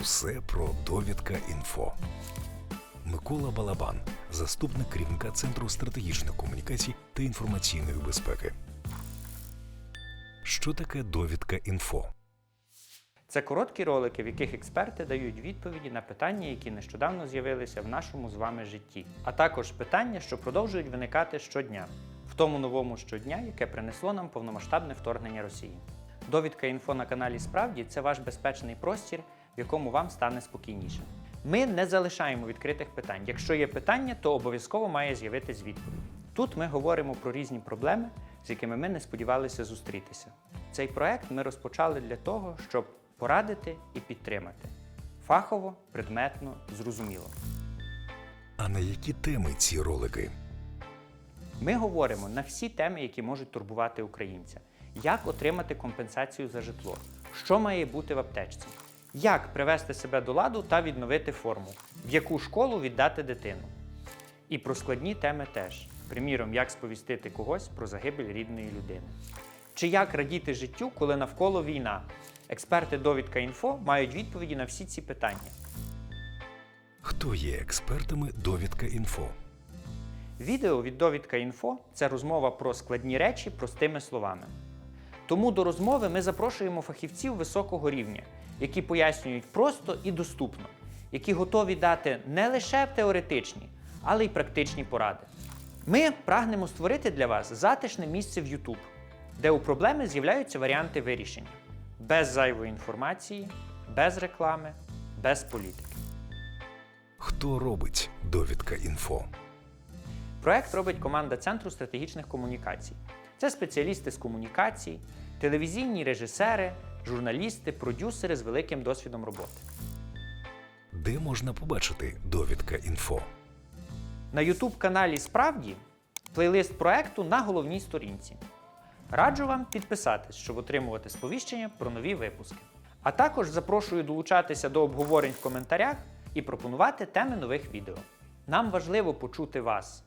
Усе про довідка інфо. Микола Балабан, заступник керівника Центру стратегічних комунікацій та інформаційної безпеки. Що таке довідка інфо? Це короткі ролики, в яких експерти дають відповіді на питання, які нещодавно з'явилися в нашому з вами житті, а також питання, що продовжують виникати щодня, в тому новому щодня, яке принесло нам повномасштабне вторгнення Росії. Довідка інфо на каналі Справді це ваш безпечний простір, в якому вам стане спокійніше. Ми не залишаємо відкритих питань. Якщо є питання, то обов'язково має з'явитись відповідь. Тут ми говоримо про різні проблеми, з якими ми не сподівалися зустрітися. Цей проект ми розпочали для того, щоб порадити і підтримати фахово, предметно, зрозуміло. А на які теми ці ролики? Ми говоримо на всі теми, які можуть турбувати українця: як отримати компенсацію за житло, що має бути в аптечці, як привести себе до ладу та відновити форму, в яку школу віддати дитину. І про складні теми теж. Приміром, як сповістити когось про загибель рідної людини. Чи як радіти життю, коли навколо війна? Експерти довідка інфо мають відповіді на всі ці питання. Хто є експертами довідка інфо? Відео від довідка інфо це розмова про складні речі простими словами. Тому до розмови ми запрошуємо фахівців високого рівня, які пояснюють просто і доступно, які готові дати не лише теоретичні, але й практичні поради. Ми прагнемо створити для вас затишне місце в YouTube, де у проблеми з'являються варіанти вирішення, без зайвої інформації, без реклами, без політики. Хто робить довідка інфо? Проект робить команда Центру стратегічних комунікацій. Це спеціалісти з комунікацій, телевізійні режисери, журналісти, продюсери з великим досвідом роботи. Де можна побачити довідка інфо? На YouTube каналі Справді плейлист проекту на головній сторінці. Раджу вам підписатись, щоб отримувати сповіщення про нові випуски. А також запрошую долучатися до обговорень в коментарях і пропонувати теми нових відео. Нам важливо почути вас.